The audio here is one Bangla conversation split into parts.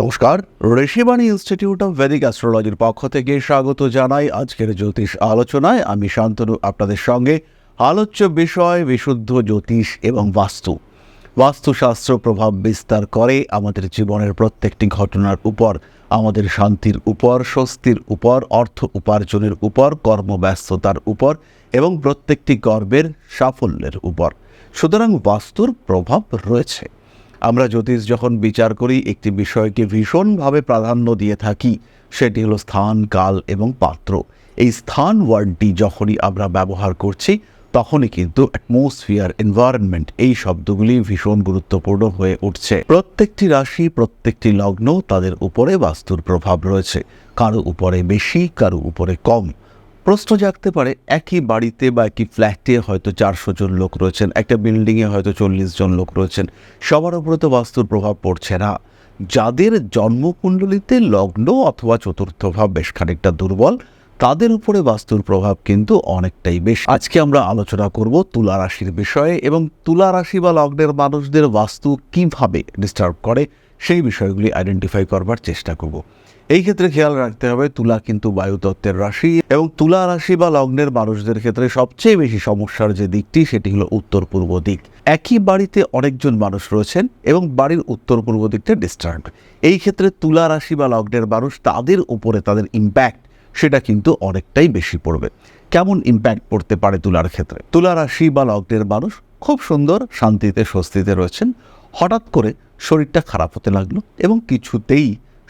নমস্কার, ঋষিবাণী ইনস্টিটিউট অফ ভেদিক অ্যাস্ট্রোলজির পক্ষ থেকে স্বাগত জানাই আজকের জ্যোতিষ আলোচনায়। আমি শান্তনু, আপনাদের সঙ্গে আলোচ্য বিষয়, বিশুদ্ধ জ্যোতিষ এবং বাস্তু। বাস্তুশাস্ত্র প্রভাব বিস্তার করে আমাদের জীবনের প্রত্যেকটি ঘটনার উপর, আমাদের শান্তির উপর, স্বস্তির উপর, অর্থ উপার্জনের উপর, কর্মব্যস্ততার উপর এবং প্রত্যেকটি গর্বের সাফল্যের উপর। সুতরাং বাস্তুর প্রভাব রয়েছে। আমরা জ্যোতিষ যখন বিচার করি, একটি বিষয়কে ভীষণভাবে প্রাধান্য দিয়ে থাকি, সেটি হলো স্থান, কাল এবং পাত্র। এই স্থান ওয়ার্ডটি যখনই আমরা ব্যবহার করছি, তখনই কিন্তু অ্যাটমসফিয়ার এনভায়রনমেন্ট এই শব্দগুলি ভীষণ গুরুত্বপূর্ণ হয়ে উঠছে। প্রত্যেকটি রাশি, প্রত্যেকটি লগ্ন তাদের উপরে বাস্তুর প্রভাব রয়েছে। কারও উপরে বেশি, কারও উপরে কম। প্রশ্ন জাগতে পারে, একই বাড়িতে বা একই ফ্ল্যাটে হয়তো চারশো জন লোক রয়েছেন, একটা বিল্ডিংয়ে হয়তো চল্লিশ জন লোক রয়েছেন। সবার উপরে তো বাস্তুর প্রভাব পড়ছে না। যাদের জন্মকুণ্ডলিতে লগ্ন অথবা চতুর্থ ভাব বেশ খানিকটা দুর্বল, তাদের উপরে বাস্তুর প্রভাব কিন্তু অনেকটাই বেশ। আজকে আমরা আলোচনা করব তুলা রাশির বিষয়ে এবং তুলা রাশি বা লগ্নের মানুষদের বাস্তু কীভাবে ডিস্টার্ব করে, সেই বিষয়গুলি আইডেন্টিফাই করবার চেষ্টা করব। এই ক্ষেত্রে খেয়াল রাখতে হবে, তুলা কিন্তু বায়ুতত্ত্বের রাশি এবং তুলা রাশি বা লগ্নের মানুষদের ক্ষেত্রে সবচেয়ে বেশি সমস্যার যে দিকটি, সেটি হলো উত্তর পূর্ব দিক। একই বাড়িতে অনেকজন মানুষ রয়েছেন এবং বাড়ির উত্তর পূর্ব দিকটা ডিস্টার্ব এই ক্ষেত্রে তুলা রাশি বা লগ্নের মানুষ, তাদের উপরে তাদের ইম্প্যাক্ট সেটা কিন্তু অনেকটাই বেশি পড়বে। কেমন ইম্প্যাক্ট পড়তে পারে তুলার ক্ষেত্রে? তুলা রাশি বা লগ্নের মানুষ খুব সুন্দর শান্তিতে, স্বস্তিতে রয়েছেন। হঠাৎ করে শরীরটা খারাপ হতে লাগল এবং কিছুতেই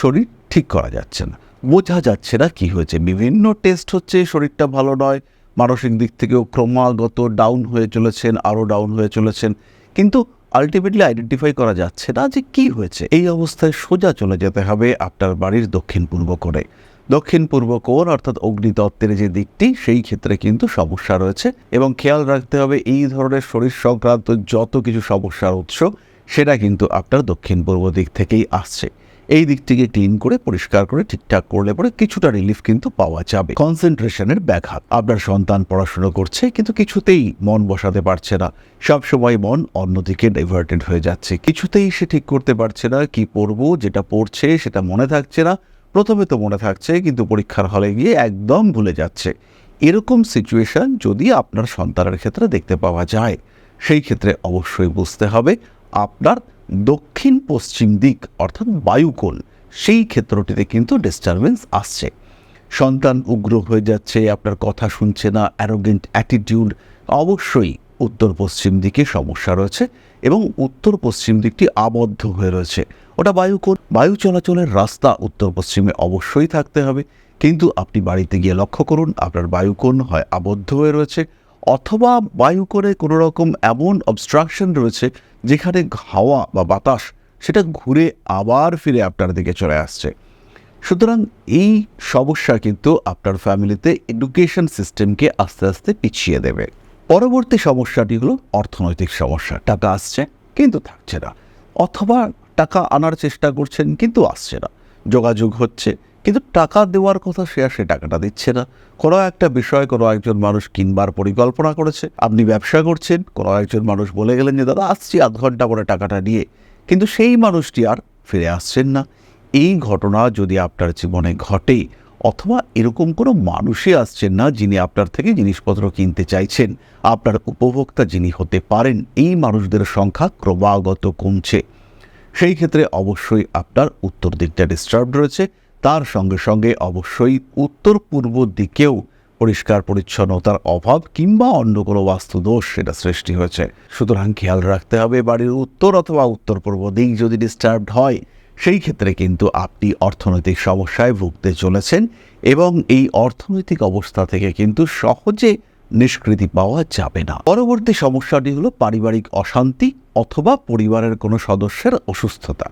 শরীর ঠিক করা যাচ্ছে না। বোঝা যাচ্ছে না কি হয়েছে। বিভিন্ন টেস্ট হচ্ছে, শরীরটা ভালো নয়, মানসিক দিক থেকেও ক্রমাগত ডাউন হয়ে চলেছেন আরও ডাউন হয়ে চলেছেন। কিন্তু আলটিমেটলি আইডেন্টিফাই করা যাচ্ছে না যে কি হয়েছে। এই অবস্থায় সোজা চলে যেতে হবে আপনার বাড়ির দক্ষিণ পূর্ব কোণে। দক্ষিণ পূর্ব কোণ অর্থাৎ অগ্নিতত্ত্বের যে দিকটি, সেই ক্ষেত্রে কিন্তু সমস্যা রয়েছে এবং খেয়াল রাখতে হবে এই ধরনের শরীর সংক্রান্ত যত কিছু সমস্যার উৎস, সেটা কিন্তু আপনার দক্ষিণ পূর্ব দিক থেকেই আসছে। এই দিকটিকে ক্লিন করে, পরিষ্কার করে, ঠিকঠাক করলে পরে কিছুটা রিলিফ কিন্তু পাওয়া যাবে। কনসেন্ট্রেশনের ব্যাঘাত। আপনার সন্তান পড়াশুনো করছে, কিন্তু কিছুতেই মন বসাতে পারছে না। সবসময় মন অন্যদিকে ডাইভার্টেড হয়ে যাচ্ছে। কিছুতেই সে ঠিক করতে পারছে না, কি পড়ব, যেটা পড়ছে সেটা মনে থাকছে না। প্রথমে তো মনে থাকছে, কিন্তু পরীক্ষার হলে গিয়ে একদম ভুলে যাচ্ছে। এরকম সিচুয়েশন যদি আপনার সন্তানের ক্ষেত্রে দেখতে পাওয়া যায়, সেই ক্ষেত্রে অবশ্যই বুঝতে হবে, আপনার দক্ষিণ পশ্চিম দিক, অর্থাৎ বায়ুকোল, সেই ক্ষেত্রটিতে কিন্তু ডিস্টারবেন্স আসছে। সন্তান উগ্র হয়ে যাচ্ছে, আপনার কথা শুনছে না অ্যারোগেন্ট অ্যাটিটিউড অবশ্যই উত্তর পশ্চিম দিকে সমস্যা রয়েছে এবং উত্তর পশ্চিম দিকটি আবদ্ধ হয়ে রয়েছে। ওটা বায়ুকোণ বায়ু চলাচলের রাস্তা উত্তর পশ্চিমে অবশ্যই থাকতে হবে, কিন্তু আপনি বাড়িতে গিয়ে লক্ষ্য করুন, আপনার বায়ুকোণ হয় আবদ্ধ হয়ে রয়েছে। অথবা বায়ুকোণে কোনো রকম এমন অবস্ট্রাকশন রয়েছে যেখানে হাওয়া বা বাতাস সেটা ঘুরে আবার ফিরে আপনার দিকে চলে আসছে। সুতরাং এই সমস্যা কিন্তু আপনার ফ্যামিলিতে এডুকেশন সিস্টেমকে আস্তে আস্তে পিছিয়ে দেবে। পরবর্তী সমস্যাটি হলো অর্থনৈতিক সমস্যা। টাকা আসছে, কিন্তু থাকছে না। অথবা টাকা আনার চেষ্টা করছেন, কিন্তু আসছে না। যোগাযোগ হচ্ছে কিন্তু টাকা দেওয়ার কথা সে আর সে টাকাটা দিচ্ছে না। কোনো একটা বিষয় কোনো একজন মানুষ কিনবার পরিকল্পনা করেছে, আপনি ব্যবসা করছেন, কোনো একজন মানুষ বলে গেলেন যে, দাদা, আসছি আধ ঘণ্টা পরে টাকাটা নিয়ে। কিন্তু সেই মানুষটি আর ফিরে আসছেন না। এই ঘটনা যদি আপনার জীবনে ঘটে, অথবা এরকম কোনো মানুষই আসছেন না যিনি আপনার থেকে জিনিসপত্র কিনতে চাইছেন, আপনার উপভোক্তা যিনি হতে পারেন, এই মানুষদের সংখ্যা ক্রমাগত কমছে। সেই ক্ষেত্রে অবশ্যই আপনার উত্তর দিকটা ডিস্টার্ব রয়েছে। তার সঙ্গে সঙ্গে অবশ্যই উত্তর পূর্ব দিকেও পরিষ্কার পরিচ্ছন্নতার অভাব কিংবা অন্য কোনো বাস্তুদোষ সেটা সৃষ্টি হয়েছে। সুতরাং খেয়াল রাখতে হবে বাড়ির উত্তর অথবা উত্তর পূর্ব দিক যদি ডিস্টার্বড হয়, সেই ক্ষেত্রে কিন্তু আপনি অর্থনৈতিক সমস্যায় ভুগতে চলেছেন এবং এই অর্থনৈতিক অবস্থা থেকে কিন্তু সহজে নিষ্কৃতি পাওয়া যাবে না। পরবর্তী সমস্যাটি হলো পারিবারিক অশান্তি অথবা পরিবারের কোনো সদস্যের অসুস্থতা।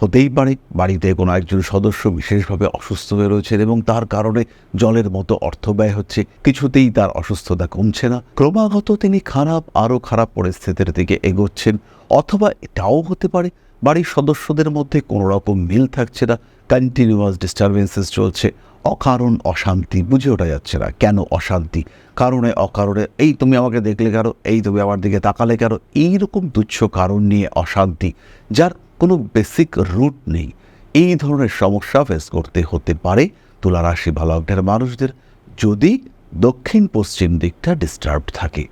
হতেই পারে। বাড়িতে কোনো একজন সদস্য বিশেষভাবে অসুস্থ হয়ে রয়েছেন এবং তার কারণে জলের মতো অর্থ ব্যয় হচ্ছে। কিছুতেই তার অসুস্থতা কমছে না। ক্রমাগত তিনি খারাপ, আরও খারাপ পরিস্থিতির দিকে এগোচ্ছেন। অথবা এটাও হতে পারে, বাড়ির সদস্যদের মধ্যে কোনো রকম মিল থাকছে না। কন্টিনিউয়াস ডিস্টারবেন্সেস চলছে। অকারণ অশান্তি বুঝে ওঠা যাচ্ছে না। কেন অশান্তি? কারণে অকারণে, এই তুমি আমাকে দেখলে কেন? এই তুমি আমার দিকে তাকালে কেন? এইরকম তুচ্ছ কারণ নিয়ে অশান্তি, যার বেসিক রুট নেই। এই ধরনের সমস্যা ফেস করতে হতে পারে তুলা রাশি বা লগ্নের মানুষদের যদি দক্ষিণ পশ্চিম দিকটা ডিস্টার্ব থাকে।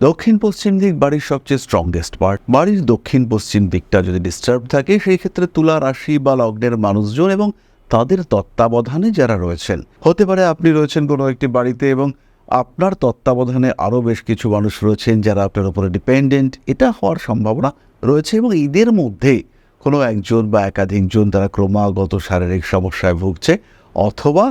দক্ষিণ পশ্চিম দিক বাড়ির সবচেয়ে স্ট্রংগেস্ট পার্ট বাড়ির দক্ষিণ পশ্চিম দিকটা যদি ডিস্টার্ব থাকে, সেই ক্ষেত্রে তুলা রাশি বা লগ্নের মানুষজন এবং তাদের তত্ত্বাবধানে যারা রয়েছেন, হতে পারে আপনি রয়েছেন কোনো একটি বাড়িতে এবং আপনার তত্ত্বাবধানে আরও বেশ কিছু মানুষ রয়েছেন যারা আপনার উপরে ডিপেন্ডেন্ট এটা হওয়ার সম্ভাবনা রয়েছে এবং এদের মধ্যে কোনো একজন বা একাধিকজন তারা ক্রমাগত শারীরিক সমস্যায় ভুগছে অথবা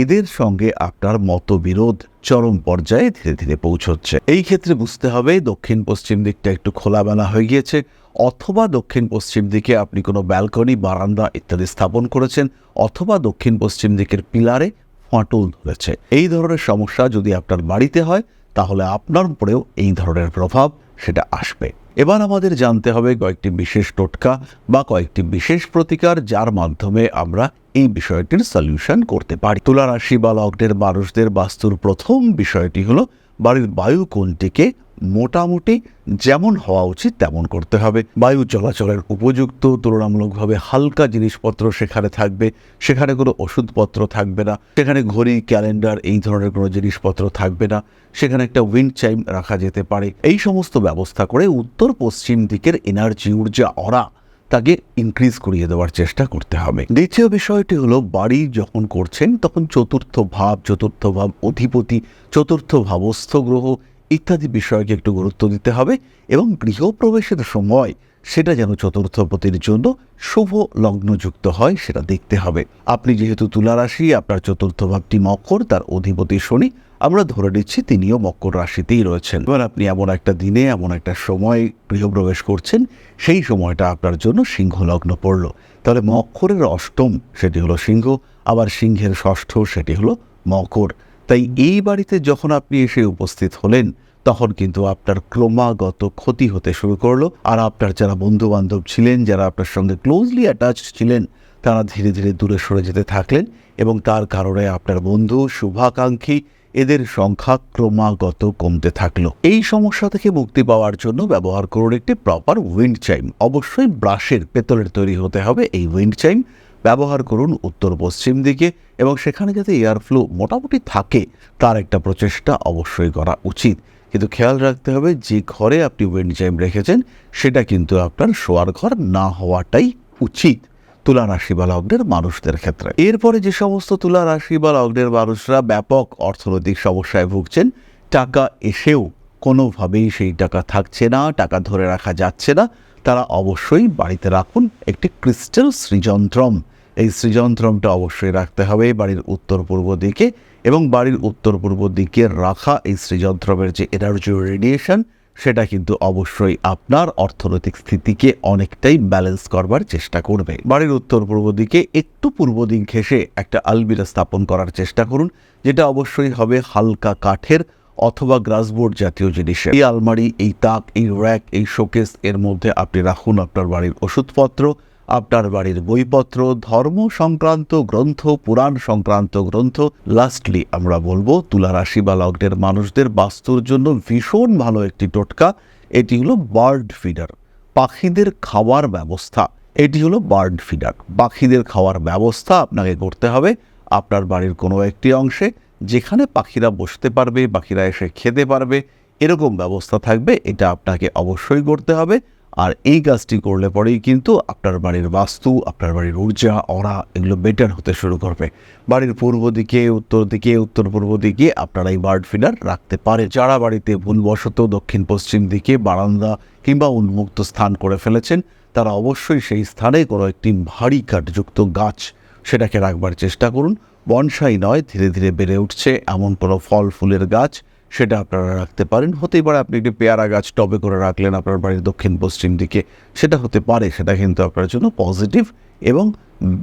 এদের সঙ্গে আপনার মতবিরোধ চরম পর্যায়ে ধীরে ধীরে পৌঁছচ্ছে। এই ক্ষেত্রে বুঝতে হবে দক্ষিণ পশ্চিম দিকটা একটু খোলামেলা হয়ে গিয়েছে অথবা দক্ষিণ পশ্চিম দিকে আপনি কোনো ব্যালকনি, বারান্দা ইত্যাদি স্থাপন করেছেন অথবা দক্ষিণ পশ্চিম দিকের পিলারে ফাটল ধরেছে। এই ধরনের সমস্যা যদি আপনার বাড়িতে হয় তাহলে আপনার উপরেও এই ধরনের প্রভাব সেটা আসবে। এবার আমাদের জানতে হবে কয়েকটি বিশেষ টোটকা বা কয়েকটি বিশেষ প্রতিকার যার মাধ্যমে আমরা এই বিষয়টির সলিউশন করতে পারি। তুলা রাশি বা লগ্নের মানুষদের বাস্তুর প্রথম বিষয়টি হলো বাড়ির বায়ু কোণটিকে মোটামুটি যেমন হওয়া উচিত তেমন করতে হবে। বায়ু চলাচলের উপযুক্ত, তুলনামূলকভাবে হালকা জিনিসপত্র সেখানে থাকবে। সেখানে কোনো ওষুধপত্র থাকবে না। সেখানে ঘড়ি, ক্যালেন্ডার এই ধরনের কোনো জিনিসপত্র থাকবে না। সেখানে একটা উইন্ড চাইম রাখা যেতে পারে। এই সমস্ত ব্যবস্থা করে উত্তর পশ্চিম দিকের এনার্জি ঊর্জা অরা তাকে ইনক্রিজ করিয়ে দেওয়ার চেষ্টা করতে হবে। দ্বিতীয় বিষয়টি হলো বাড়ি যখন করছেন, তখন চতুর্থ ভাব চতুর্থ ভাব অধিপতি, চতুর্থ ভাবস্থ গ্রহ ইত্যাদি বিষয়কে একটু গুরুত্ব দিতে হবে এবং গৃহপ্রবেশের সময় সেটা যেন চতুর্থপতির জন্য শুভ লগ্নযুক্ত হয়, সেটা দেখতে হবে। আপনি যেহেতু তুলা রাশি, আপনার চতুর্থ ভাবটি মকর, তার অধিপতি শনি, আমরা ধরে নিচ্ছি তিনিও মকর রাশিতেই রয়েছেন। এবার আপনি এমন একটা দিনে, এমন একটা সময় গৃহপ্রবেশ করছেন, সেই সময়টা আপনার জন্য সিংহ লগ্ন পড়ল। তাহলে মকরের অষ্টম, সেটি হলো সিংহ, আবার সিংহের ষষ্ঠ, সেটি হলো মকর। তাই এই বাড়িতে যখন আপনি এসে উপস্থিত হলেন, তখন কিন্তু আপনার ক্রমাগত ক্ষতি হতে শুরু করল। আর আপনার যারা বন্ধু বান্ধব ছিলেন, যারা আপনার সঙ্গে ক্লোজলি অ্যাটাচ ছিলেন, তারা ধীরে ধীরে দূরে সরে যেতে থাকলেন এবং তার কারণে আপনার বন্ধু, শুভাকাঙ্ক্ষী, এদের সংখ্যা ক্রমাগত কমতে থাকল। এই সমস্যা থেকে মুক্তি পাওয়ার জন্য ব্যবহার করুন একটি প্রপার উইন্ড চাইম অবশ্যই ব্রাশের পেতলের তৈরি হতে হবে এই উইন্ড চাইম ব্যবহার করুন উত্তর পশ্চিম দিকে। এবং সেখানে যাতে এয়ার ফ্লো মোটামুটি থাকে, তার একটা প্রচেষ্টা অবশ্যই করা উচিত। কিন্তু খেয়াল রাখতে হবে, যে ঘরে আপনি উইন্ড চাইম রেখেছেন, সেটা কিন্তু আপনার শোয়ার ঘর না হওয়াটাই উচিত তুলা রাশি বা লগ্নের মানুষদের ক্ষেত্রে। এরপরে যে সমস্ত তুলা রাশি বা লগ্নের মানুষরা ব্যাপক অর্থনৈতিক সমস্যায় ভুগছেন, টাকা এসেও কোনোভাবেই সেই টাকা থাকছে না, টাকা ধরে রাখা যাচ্ছে না। তারা অবশ্যই বাড়িতে রাখুন, একটি ক্রিস্টাল সৃজন্ত্রম এই সৃজন্ত্রমটা অবশ্যই রাখতে হবে বাড়ির উত্তর পূর্ব দিকে এবং বাড়ির উত্তর পূর্ব দিকে রাখা এই সৃজন্ত্রমের যে এনার্জি রেডিয়েশন সেটা কিন্তু অবশ্যই আপনার অর্থনৈতিক স্থিতিকে অনেকটাই ব্যালেন্স করবার চেষ্টা করবে। বাড়ির উত্তর পূর্ব দিকে একটু পূর্ব দিক ঘেসে একটা আলমিরা স্থাপন করার চেষ্টা করুন, যেটা অবশ্যই হবে হালকা কাঠের অথবা গ্রাসবোর্ড জাতীয় জিনিসের। এই আলমারি, এই তাক, এই র্যাক এই শোকেস এর মধ্যে আপনি রাখুন আপনার বাড়ির ওষুধপত্র আপনার বাড়ির বইপত্র, ধর্ম সংক্রান্ত গ্রন্থ, পুরাণ সংক্রান্ত গ্রন্থ। লাস্টলি আমরা বলব তুলা রাশি বা লগ্নের মানুষদের বাস্তুর জন্য ভীষণ ভালো একটি টোটকা। এটি হলো বার্ড ফিডার, পাখিদের খাওয়ার ব্যবস্থা। এটি হলো বার্ড ফিডার, পাখিদের খাওয়ার ব্যবস্থা আপনাকে করতে হবে আপনার বাড়ির কোনো একটি অংশে, যেখানে পাখিরা বসতে পারবে, পাখিরা এসে খেতে পারবে। এরকম ব্যবস্থা থাকবে, এটা আপনাকে অবশ্যই করতে হবে। আর এই কাজটি করলে পরেই কিন্তু আপনার বাড়ির বাস্তু, আপনার বাড়ির ঊর্জা, অরা এগুলো বেটার হতে শুরু করবে। বাড়ির পূর্ব দিকে, উত্তর দিকে, উত্তর পূর্ব দিকে আপনারা এই বার্ড ফিডার রাখতে পারে। যারা বাড়িতে ভুলবশত দক্ষিণ পশ্চিম দিকে বারান্দা কিংবা উন্মুক্ত স্থান করে ফেলেছেন, তারা অবশ্যই সেই স্থানে কোনো একটি ভারী কাঠযুক্ত গাছ সেটাকে রাখবার চেষ্টা করুন। বনসাই নয়, ধীরে ধীরে বেড়ে উঠছে। এমন কোনো ফল, ফুলের গাছ সেটা আপনারা রাখতে পারেন। হতেই পারে আপনি একটি পেয়ারা গাছ টবে করে রাখলেন আপনার বাড়ির দক্ষিণ পশ্চিম দিকে। সেটা হতে পারে, সেটা কিন্তু আপনার জন্য পজিটিভ এবং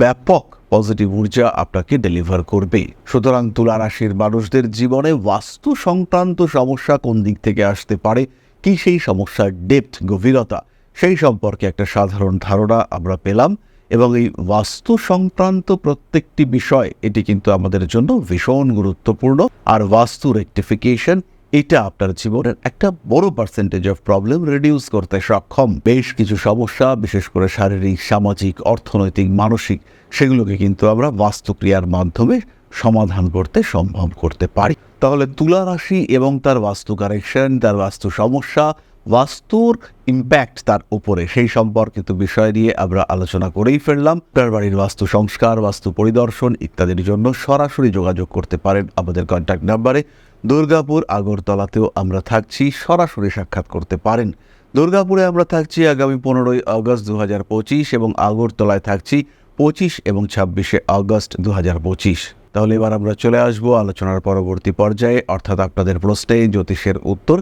ব্যাপক পজিটিভ ঊর্জা আপনাকে ডেলিভার করবে। সুতরাং তুলা রাশির মানুষদের জীবনে বাস্তু সংক্রান্ত সমস্যা কোন দিক থেকে আসতে পারে, কি সেই সমস্যার ডেপথ গভীরতা, সেই সম্পর্কে একটা সাধারণ ধারণা আমরা পেলাম। এবং এই বাস্তু সংক্রান্ত প্রত্যেকটি বিষয়, এটি কিন্তু আমাদের জন্য ভীষণ গুরুত্বপূর্ণ। আর বাস্তু রেক্টিফিকেশন এটা আপনার জীবনের একটা বড় পার্সেন্টেজ অফ প্রবলেম রিডিউস করতে সক্ষম। বেশ কিছু সমস্যা, বিশেষ করে শারীরিক, সামাজিক, অর্থনৈতিক, মানসিক, সেগুলোকে কিন্তু আমরা বাস্তুক্রিয়ার মাধ্যমে সমাধান করতে সম্ভব করতে পারি। তাহলে তুলা রাশি এবং তার বাস্তু কারেকশন তার বাস্তু সমস্যা বাস্তুর ইম্প্যাক্ট তার উপরে। সেই সম্পর্কিত বিষয় নিয়ে আমরা আলোচনা করেই ফেললাম। তার বাড়ির বাস্তু সংস্কার, বাস্তু পরিদর্শন ইত্যাদির জন্য সরাসরি যোগাযোগ করতে পারেন আমাদের কন্ট্যাক্ট নাম্বারে দুর্গাপুর, আগরতলাতেও আমরা থাকছি, সরাসরি সাক্ষাৎ করতে পারেন। দুর্গাপুরে আমরা থাকছি আগামী পনেরোই আগস্ট দু হাজার পঁচিশ এবং আগরতলায় থাকছি পঁচিশ এবং ছাব্বিশে আগস্ট দু হাজার পঁচিশ। তাহলে এবার আমরা চলে আসব আলোচনার পরবর্তী পর্যায়ে। অর্থাৎ আপনাদের প্রশ্নে জ্যোতিষের উত্তর।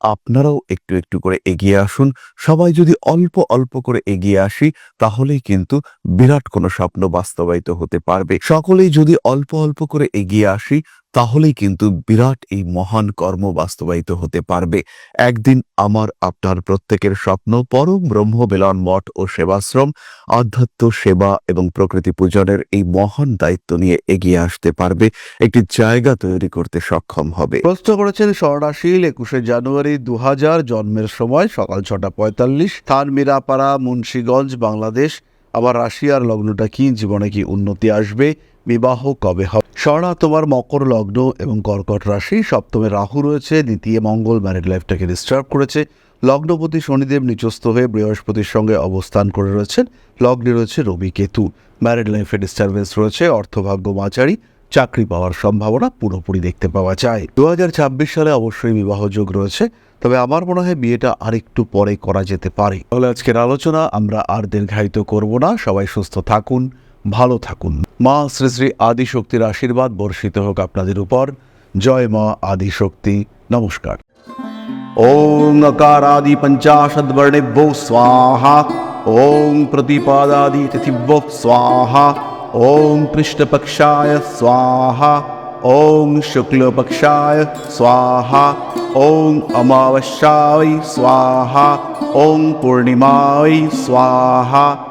আপনারাও একটু একটু করে এগিয়ে আসুন। সবাই যদি অল্প অল্প করে এগিয়ে আসি, তাহলেই কিন্তু বিরাট কোনো স্বপ্ন বাস্তবায়িত হতে পারবে। সকলেই যদি অল্প অল্প করে এগিয়ে আসি, তাহলেই কিন্তু বিরাট এই মহান কর্ম বাস্তবায়িত হতে পারবে। একদিন আমার, আপনার প্রত্যেকের স্বপ্ন পরম ব্রহ্ম বেলন মঠ ও সেবাশ্রম, আধ্যাত্ম সেবা এবং প্রকৃতি পূজনের এই মহান দায়িত্ব নিয়ে এগিয়ে আসতে পারবে। একটি জায়গা তৈরি করতে সক্ষম হবে। প্রশ্ন করেছেন স্বর্ণাশীল একুশে জানুয়ারি দু জন্মের সময় সকাল ছটা পঁয়তাল্লিশ। স্থান মিরাপাড়া মুন্সীগঞ্জ, বাংলাদেশ। আবার রাশিয়ার লগ্নটা কি, জীবনে কি উন্নতি আসবে, বিবাহ কবে হবে? স্বর্ণা, তোমার মকর লগ্ন এবং কর্কট রাশি। সপ্তমে রাহু রয়েছে, দ্বিতীয় মঙ্গল ম্যারিড লাইফটাকে ডিস্টার্ব করেছে। লগ্নপতি শনিদেব নিচস্থ হয়ে বৃহস্পতির সঙ্গে অবস্থান করে রয়েছেন। লগ্নে রয়েছে রবি কেতু। ম্যারিড লাইফে ডিস্টারবেন্স রয়েছে, অর্থভাগ্য মাঝারি। চাকরি পাওয়ার সম্ভাবনা পুরোপুরি দেখতে পাওয়া যায়। দু সালে অবশ্যই বিবাহযোগ রয়েছে, তবে আমার মনে হয় বিয়েটা আরেকটু পরে করা যেতে পারে। তাহলে আজকের আলোচনা আমরা আর দীর্ঘায়িত করব না। সবাই সুস্থ থাকুন, ভালো থাকুন। মা শ্রী শ্রী আদিশক্তির আশীর্বাদ বর্ষিত হোক আপনাদের উপর। জয় মা আদিশক্তি। নমস্কার। ওম নকারাদি পঞ্চাশদ বর্ণেভ্যো স্বাহা। ওং প্রতিপাদাদি তিথিভ্যো স্বাহা। ओं कृष्णपक्षाय स्वाहा ओं शुक्लपक्षाय स्वाहा ओं अमावस्याय स्वाहा ओं पूर्णिमाय स्वाहा